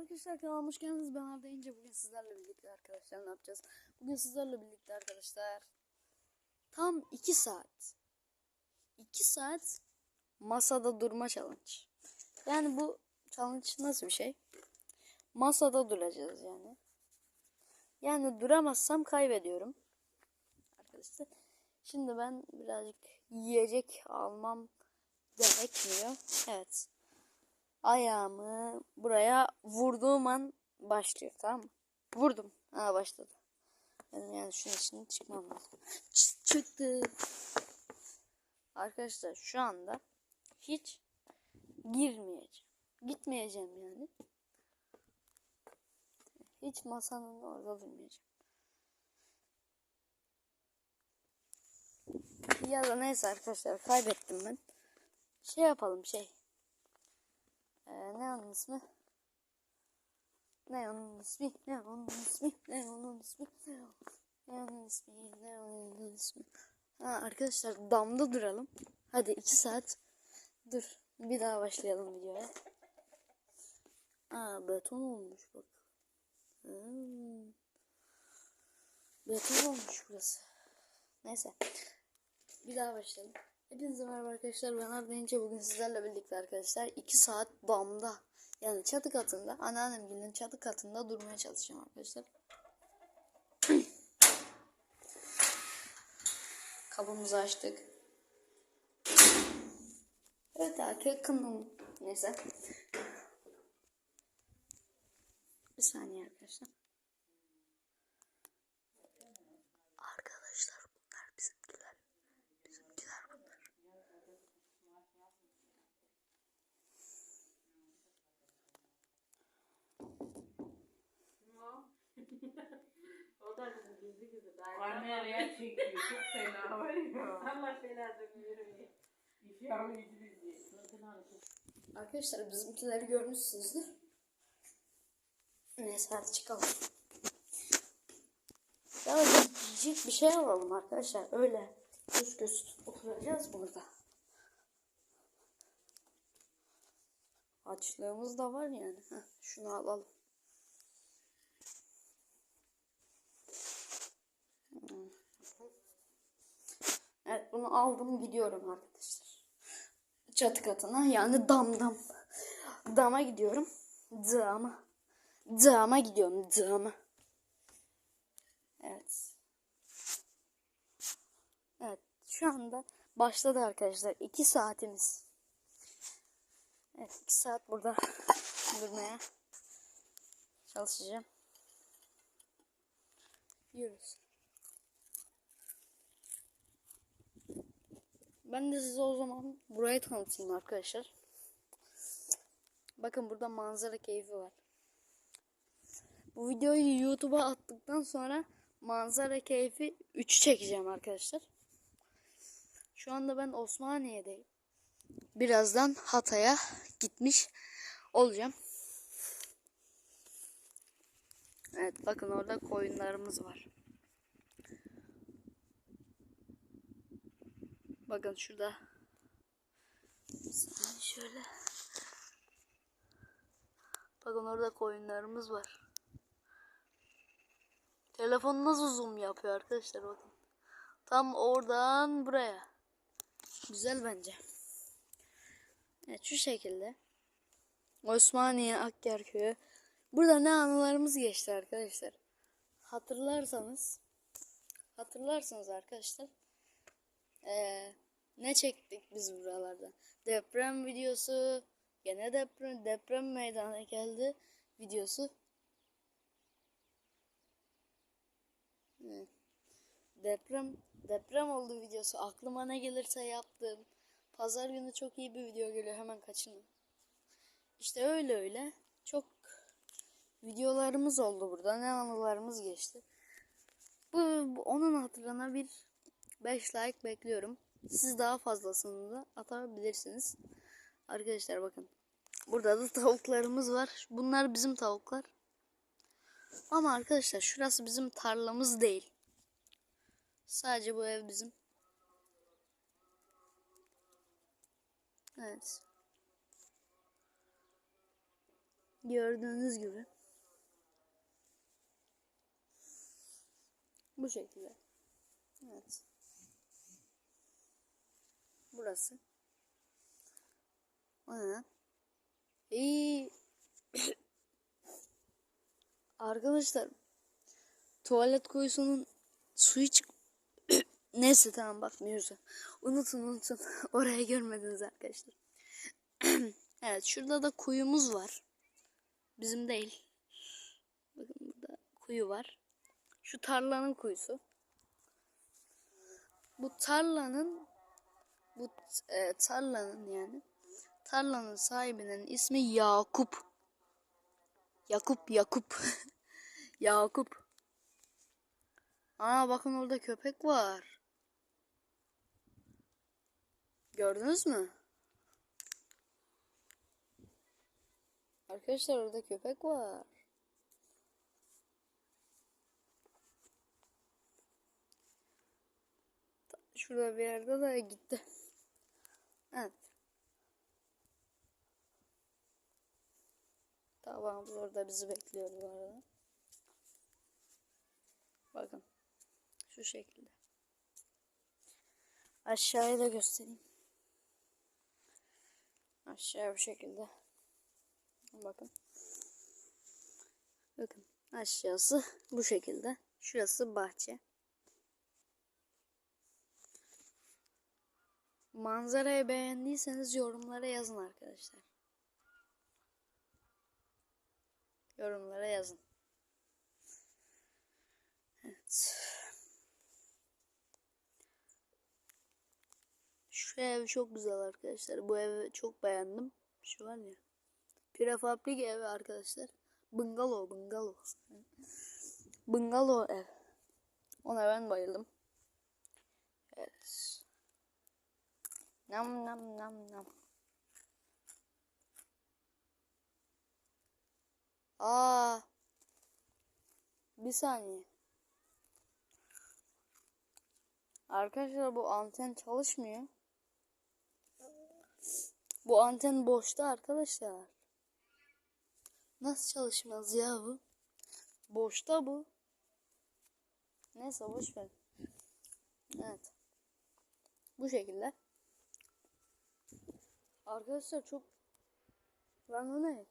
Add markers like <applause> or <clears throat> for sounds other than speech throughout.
arkadaşlar kanalıma hoş. Ben Arda. Bugün sizlerle birlikte arkadaşlar ne yapacağız? Bugün sizlerle birlikte arkadaşlar tam 2 saat 2 saat masada durma challenge. Yani bu challenge nasıl bir şey? Masada duracağız yani. Yani duramazsam kaybediyorum. Arkadaşlar. Şimdi ben birazcık yiyecek almam gerekmiyor. Evet ayağımı buraya vurduğum an başlıyor tamam mı? Vurdum. Ha başladı. Benim yani şunun için çıkmam lazım. Çıktı. Arkadaşlar şu anda hiç girmeyeceğim. Gitmeyeceğim yani. Hiç masanın orada durmayacağım. Ya da neyse arkadaşlar kaybettim ben. Şey yapalım şey. Ee, ne onun ismi? Ne onun ismi? Ne onun ismi? Ne onun ismi? Ne onun ismi? Ne onun ismi? Ha, arkadaşlar damda duralım. Hadi iki saat. Dur. Bir daha başlayalım videoya. Aa beton olmuş bak. Hmm. Beton olmuş burası. Neyse. Bir daha başlayalım. Hepinize merhaba arkadaşlar. Ben Arda İnce. Bugün sizlerle birlikte arkadaşlar 2 saat damda yani çatı katında anneannemgilin çatı katında durmaya çalışacağım arkadaşlar. <clears throat> Kabımızı açtık. Evet erkek. Neyse. Bir saniye. Arkadaşlar bunlar bizimkiler. Bizimkiler bunlar. O da gizli Kameraya çekiyor. Çok fena var ya. <laughs> Allah vermiyor. İfyam İngilizce. Arkadaşlar bizimkileri görmüşsünüzdür. Neyse hadi çıkalım. Ya yiyecek bir şey alalım arkadaşlar. Öyle göz göz oturacağız burada. Açlığımız da var yani. Heh, şunu alalım. Evet bunu aldım gidiyorum arkadaşlar. Çatı katına yani damdam. Dama gidiyorum. Dama. Dama gidiyorum. Dama. Evet. Evet. Şu anda başladı arkadaşlar. 2 saatimiz. Evet. 2 saat burada durmaya çalışacağım. Yürüyoruz. Ben de size o zaman burayı tanıtayım arkadaşlar. Bakın burada manzara keyfi var. Bu videoyu YouTube'a attıktan sonra manzara keyfi 3'ü çekeceğim arkadaşlar. Şu anda ben Osmaniye'deyim. Birazdan Hatay'a gitmiş olacağım. Evet bakın orada koyunlarımız var. Bakın şurada. Şöyle. Bakın orada koyunlarımız var. Telefon nasıl zoom yapıyor arkadaşlar bakın. Tam oradan buraya. Güzel bence. Evet şu şekilde. Osmaniye Akyar köyü. Burada ne anılarımız geçti arkadaşlar. Hatırlarsanız hatırlarsanız arkadaşlar ee, ne çektik biz buralarda? Deprem videosu, gene deprem deprem meydana geldi videosu. Evet. Deprem deprem oldu videosu. Aklıma ne gelirse yaptım. Pazar günü çok iyi bir video geliyor. Hemen kaçın. İşte öyle öyle. Çok videolarımız oldu burada. Ne anılarımız geçti. Bu, bu onun hatırına bir 5 like bekliyorum. Siz daha fazlasını da atabilirsiniz. Arkadaşlar bakın. Burada da <laughs> tavuklarımız var. Bunlar bizim tavuklar. Ama arkadaşlar şurası bizim tarlamız değil. Sadece bu ev bizim. Evet. Gördüğünüz gibi. Bu şekilde. Evet. Burası. O? İyi. <coughs> Arkadaşlar tuvalet kuyusunun suyu çık <coughs> Neyse tamam bakmıyoruz. Unutun unutun. <laughs> Oraya görmediniz arkadaşlar. <coughs> evet şurada da kuyumuz var. Bizim değil. Bakın burada kuyu var. Şu tarlanın kuyusu. Bu tarlanın bu e, tarlanın yani tarlanın sahibinin ismi Yakup. Yakup Yakup. <laughs> Yakup. Aa bakın orada köpek var. Gördünüz mü? Arkadaşlar orada köpek var. Şurada bir yerde de gitti. Evet. Tabağımız orada bizi bekliyor bu arada. Bakın. Şu şekilde. Aşağıya da göstereyim. Aşağı bu şekilde. Bakın. Bakın. Aşağısı bu şekilde. Şurası bahçe. Manzarayı beğendiyseniz yorumlara yazın arkadaşlar. Yorumlara yazın. Evet. Şu ev çok güzel arkadaşlar. Bu evi çok beğendim. Şu var ya. Prefabrik ev arkadaşlar. Bungalow, bungalow. Bungalow ev. Ona ben bayıldım. Evet. Nam nam nam nam. Aa. Bir saniye. Arkadaşlar bu anten çalışmıyor. Bu anten boşta arkadaşlar. Nasıl çalışmaz ya bu? Boşta bu. Neyse boş ver. Evet. Bu şekilde. Arkadaşlar çok Lan bu ne?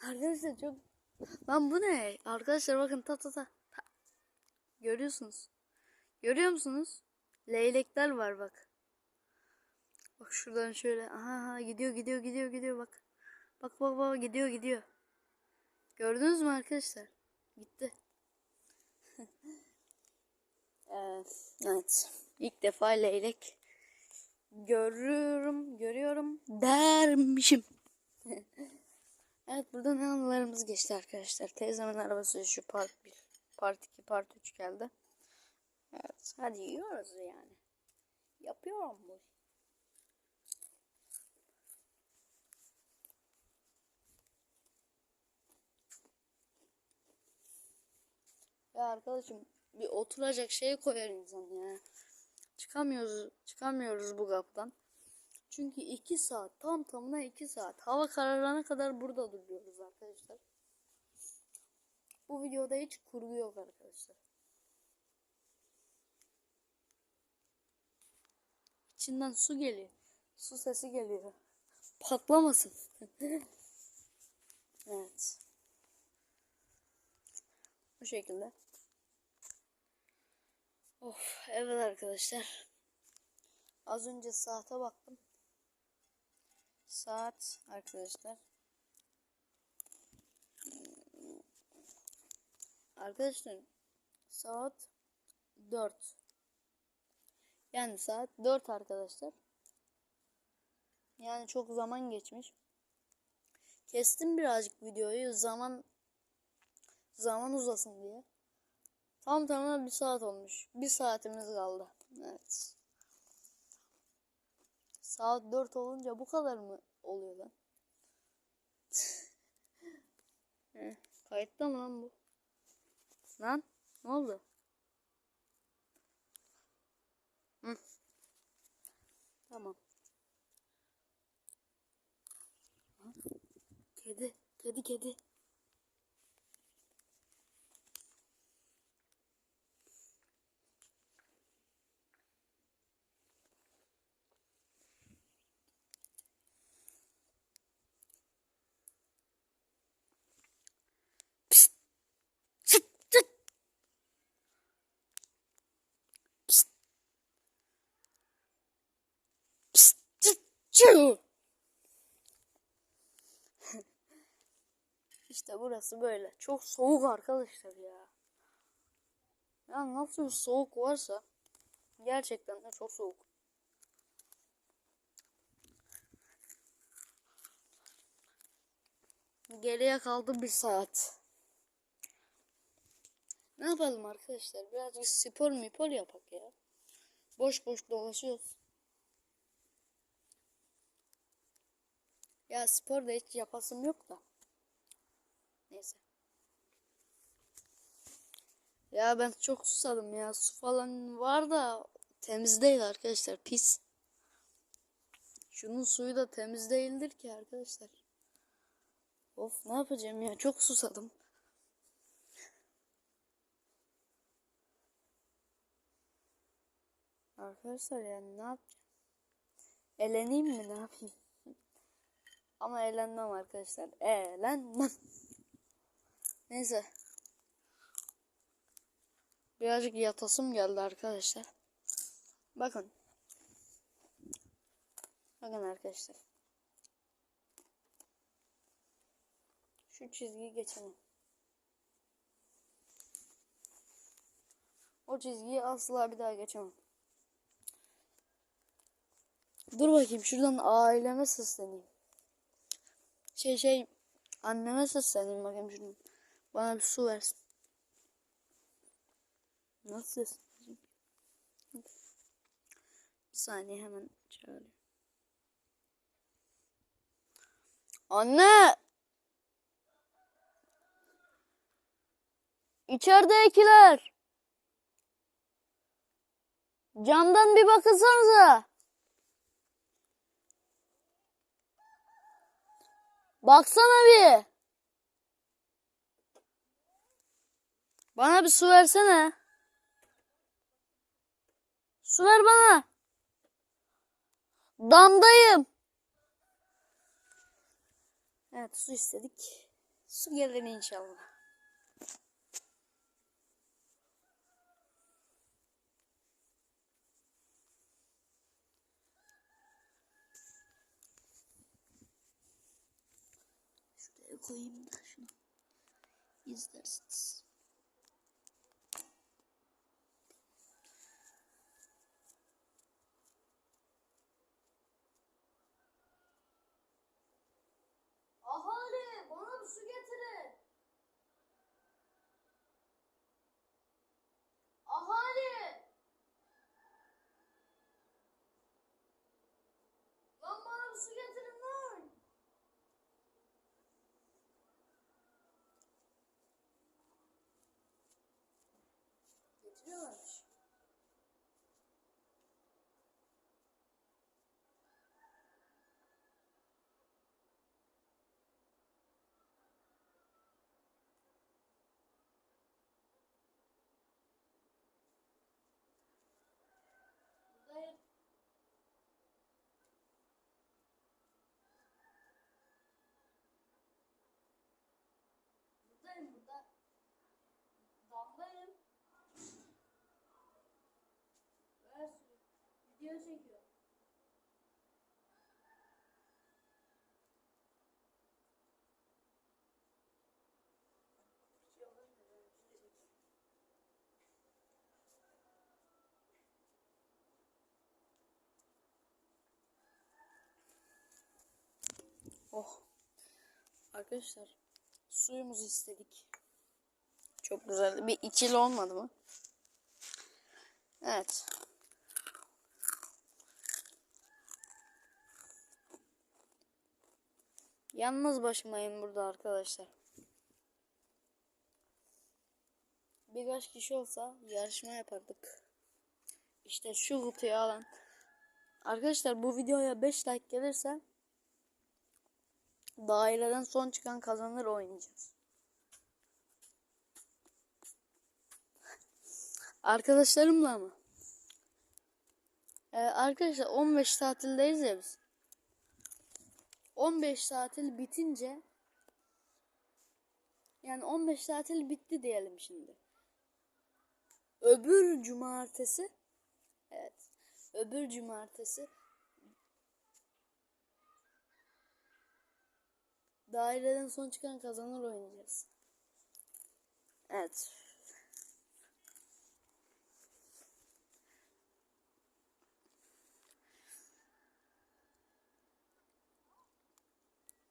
Arkadaşlar çok Lan bu ne? Arkadaşlar bakın ta ta ta. ta. Görüyorsunuz. Görüyor musunuz? Leylekler var bak. Bak şuradan şöyle. Aha, aha gidiyor gidiyor gidiyor gidiyor bak. Bak bak bak gidiyor gidiyor. Gördünüz mü arkadaşlar? Gitti. <laughs> evet. İlk defa leylek görüyorum, görüyorum dermişim. <laughs> evet burada ne anılarımız geçti arkadaşlar. Teyzemin arabası şu part 1, part 2, part 3 geldi. Evet hadi yiyoruz yani. Yapıyorum bu. Ya arkadaşım bir oturacak şey koyar insan ya. Çıkamıyoruz, çıkamıyoruz bu kapıdan. Çünkü iki saat, tam tamına iki saat. Hava kararana kadar burada duruyoruz arkadaşlar. Bu videoda hiç kurgu yok arkadaşlar. İçinden su geliyor. Su sesi geliyor. Patlamasın. <laughs> evet. Bu şekilde. Of evet arkadaşlar. Az önce saate baktım. Saat arkadaşlar. Arkadaşlar saat 4. Yani saat 4 arkadaşlar. Yani çok zaman geçmiş. Kestim birazcık videoyu zaman zaman uzasın diye. Tam tamına bir saat olmuş. Bir saatimiz kaldı. Evet. Saat 4 olunca bu kadar mı oluyor lan? Heh, <laughs> Kayıtta mı lan bu? Lan ne oldu? Hı. Tamam. Kedi. Kedi kedi. Çıt çı. <laughs> İşte burası böyle. Çok soğuk arkadaşlar ya. Ya nasıl soğuk varsa gerçekten de çok soğuk. Geriye kaldı bir saat. Ne yapalım arkadaşlar? Birazcık spor mipor yapak ya. Boş boş dolaşıyoruz. Ya spor da hiç yapasım yok da. Neyse. Ya ben çok susadım ya. Su falan var da temiz değil arkadaşlar. Pis. Şunun suyu da temiz değildir ki arkadaşlar. Of ne yapacağım ya. Çok susadım. Arkadaşlar yani ne yapacağım? Eleneyim mi ne yapayım? Ama eğlenmem arkadaşlar. Eğlenmem. <laughs> Neyse. Birazcık yatasım geldi arkadaşlar. Bakın. Bakın arkadaşlar. Şu çizgiyi geçemem. O çizgiyi asla bir daha geçemem. Dur bakayım şuradan aileme sesleneyim. Şey şey anneme sesleneyim bakayım şuradan. Bana bir su versin. Nasıl sesleneceğim? Bir saniye hemen çağırıyorum. Anne! İçeridekiler! Camdan bir bakınsanıza. Baksana bir. Bana bir su versene. Su ver bana. Damdayım. Evet su istedik. Su gelir inşallah. Koyayım da şunu. İzlersiniz. 热血 Video çekiyor. Oh. Arkadaşlar suyumuzu istedik. Çok güzel. Bir ikili olmadı mı? Evet. Yalnız başımayım burada arkadaşlar. Birkaç kişi olsa yarışma yapardık. İşte şu kutuyu alan. Arkadaşlar bu videoya 5 like gelirse Daireden son çıkan kazanır oynayacağız. <laughs> Arkadaşlarımla mı? Ee, arkadaşlar 15 tatildeyiz ya biz. 15 tatil bitince yani 15 tatil bitti diyelim şimdi. Öbür cumartesi evet. Öbür cumartesi daireden son çıkan kazanır oynayacağız. Evet.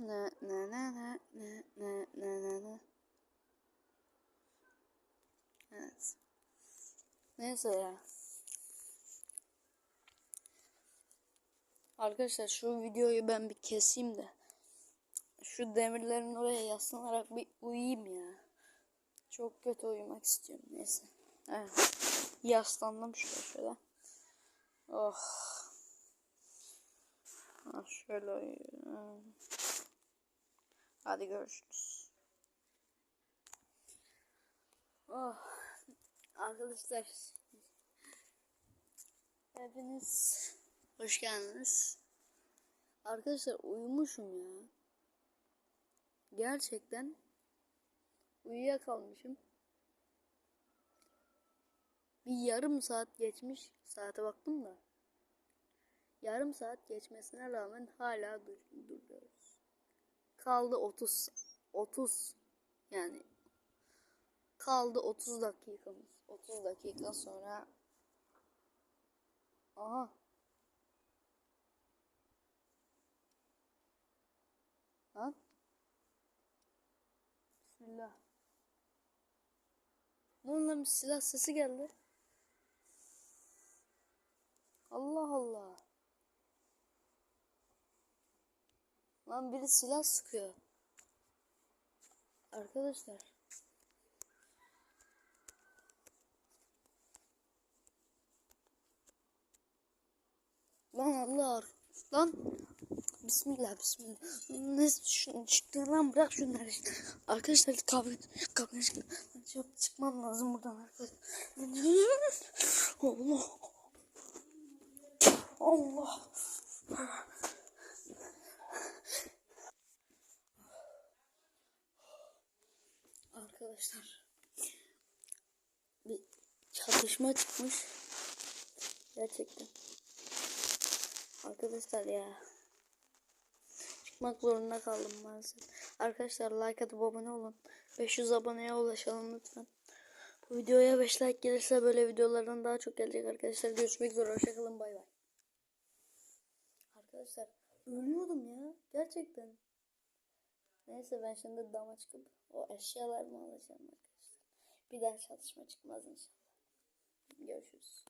Ne ne ne ne ne ne ne ne ne. Evet. Neyse ya. Arkadaşlar şu videoyu ben bir keseyim de. Şu demirlerin oraya yaslanarak bir uyuyayım ya. Çok kötü uyumak istiyorum. Neyse. Evet. Yaslandım şöyle şöyle. Oh. Ha, şöyle uyuyorum. Hadi görüşürüz. Oh. Arkadaşlar. Hepiniz hoş geldiniz. Arkadaşlar uyumuşum ya. Gerçekten uyuyakalmışım. Bir yarım saat geçmiş. Saate baktım da. Yarım saat geçmesine rağmen hala dur- duruyoruz. Kaldı 30 30 yani kaldı 30 dakikamız. 30 dakika sonra Aha. Lan. Bismillah. Lan bir silah sesi geldi. Allah Allah. Lan biri silah sıkıyor. Arkadaşlar. Lan Allah. Lan. Bismillah bismillah. Ne şu, çıktı lan bırak şunları. Arkadaşlar kavga kavga. Çok çıkmam lazım buradan arkadaşlar. <laughs> Allah. Allah. Arkadaşlar bir çatışma çıkmış. Gerçekten. Arkadaşlar ya. Çıkmak zorunda kaldım maalesef. Arkadaşlar like atıp abone olun. 500 aboneye ulaşalım lütfen. Bu videoya 5 like gelirse böyle videolardan daha çok gelecek arkadaşlar. Görüşmek üzere. Hoşçakalın. Bay bay. Arkadaşlar ölüyordum ya. Gerçekten. Neyse ben şimdi dama çıkıp o eşyalarımı alacağım arkadaşlar. Bir daha çalışma çıkmaz inşallah. Görüşürüz.